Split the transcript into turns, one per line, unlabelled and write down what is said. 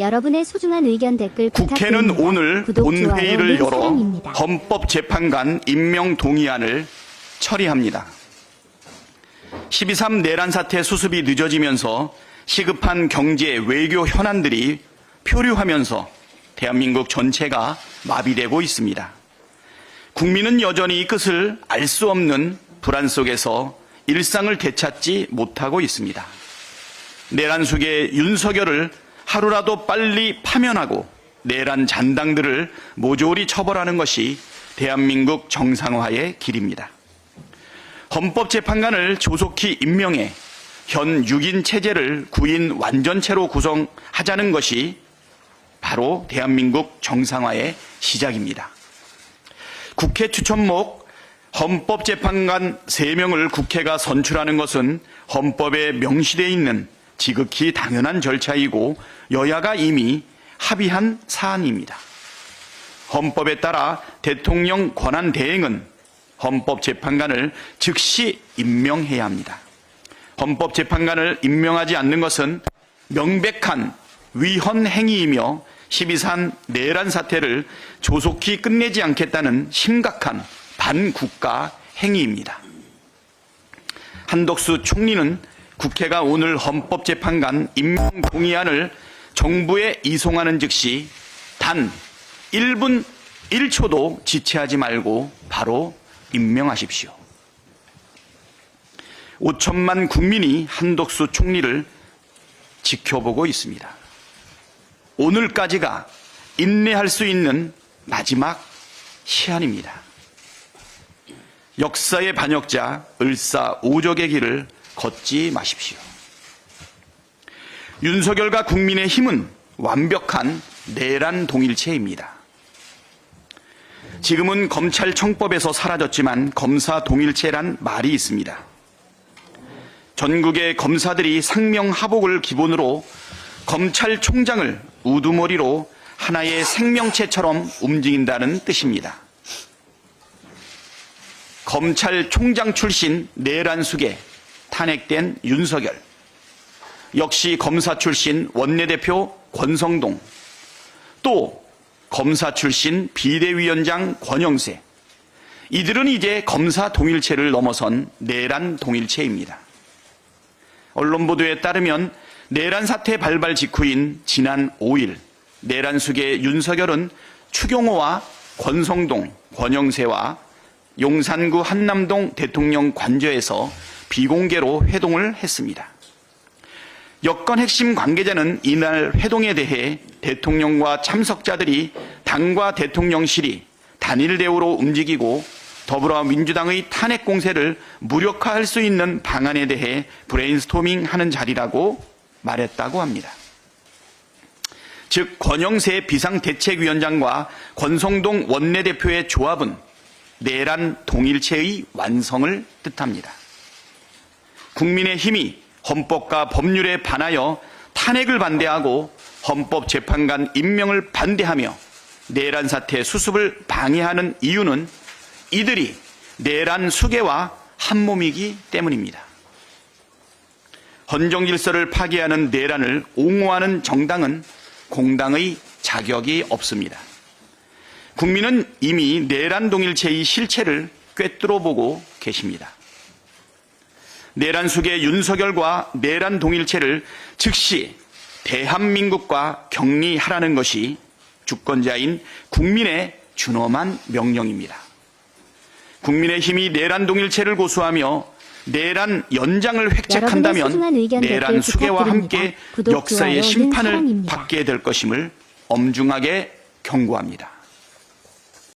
여러분의 소중한 의견 댓글
국회는
부탁드립니다.
오늘
구독,
본회의를
좋아요,
열어
사랑입니다.
헌법재판관 임명 동의안을 처리합니다. 12.3 내란 사태 수습이 늦어지면서 시급한 경제 외교 현안들이 표류하면서 대한민국 전체가 마비되고 있습니다. 국민은 여전히 이 끝을 알 수 없는 불안 속에서 일상을 되찾지 못하고 있습니다. 내란 속의 윤석열을 하루라도 빨리 파면하고 내란 잔당들을 모조리 처벌하는 것이 대한민국 정상화의 길입니다. 헌법재판관을 조속히 임명해 현 6인 체제를 9인 완전체로 구성하자는 것이 바로 대한민국 정상화의 시작입니다. 국회 추천목 헌법재판관 3명을 국회가 선출하는 것은 헌법에 명시되어 있는 지극히 당연한 절차이고 여야가 이미 합의한 사안입니다. 헌법에 따라 대통령 권한 대행은 헌법재판관을 즉시 임명해야 합니다. 헌법재판관을 임명하지 않는 것은 명백한 위헌 행위이며 12산 내란 사태를 조속히 끝내지 않겠다는 심각한 반국가 행위입니다. 한덕수 총리는 국회가 오늘 헌법재판관 임명 동의안을 정부에 이송하는 즉시 단 1분 1초도 지체하지 말고 바로 임명하십시오. 5천만 국민이 한덕수 총리를 지켜보고 있습니다. 오늘까지가 인내할 수 있는 마지막 시한입니다. 역사의 반역자 을사오적의 길을 걷지 마십시오. 윤석열과 국민의 힘은 완벽한 내란 동일체입니다. 지금은 검찰청법에서 사라졌지만 검사 동일체란 말이 있습니다. 전국의 검사들이 상명하복을 기본으로 검찰총장을 우두머리로 하나의 생명체처럼 움직인다는 뜻입니다. 검찰총장 출신 내란숙에 탄핵된 윤석열, 역시 검사 출신 원내대표 권성동, 또 검사 출신 비대위원장 권영세, 이들은 이제 검사 동일체를 넘어선 내란 동일체입니다. 언론 보도에 따르면 내란 사태 발발 직후인 지난 5일 내란 숙의 윤석열은 추경호와 권성동, 권영세와 용산구 한남동 대통령 관저에서 비공개로 회동을 했습니다. 여권 핵심 관계자는 이날 회동에 대해 대통령과 참석자들이 당과 대통령실이 단일 대우로 움직이고 더불어민주당의 탄핵 공세를 무력화할 수 있는 방안에 대해 브레인스토밍 하는 자리라고 말했다고 합니다. 즉, 권영세 비상대책위원장과 권성동 원내대표의 조합은 내란 동일체의 완성을 뜻합니다. 국민의 힘이 헌법과 법률에 반하여 탄핵을 반대하고 헌법재판관 임명을 반대하며 내란 사태 수습을 방해하는 이유는 이들이 내란 수계와 한몸이기 때문입니다. 헌정 질서를 파괴하는 내란을 옹호하는 정당은 공당의 자격이 없습니다. 국민은 이미 내란 동일체의 실체를 꿰뚫어 보고 계십니다. 내란 속의 윤석열과 내란 동일체를 즉시 대한민국과 격리하라는 것이 주권자인 국민의 준엄한 명령입니다. 국민의 힘이 내란 동일체를 고수하며 내란 연장을 획책한다면 내란
부탁드립니다.
함께 역사의 심판을. 받게 될 것임을 엄중하게 경고합니다.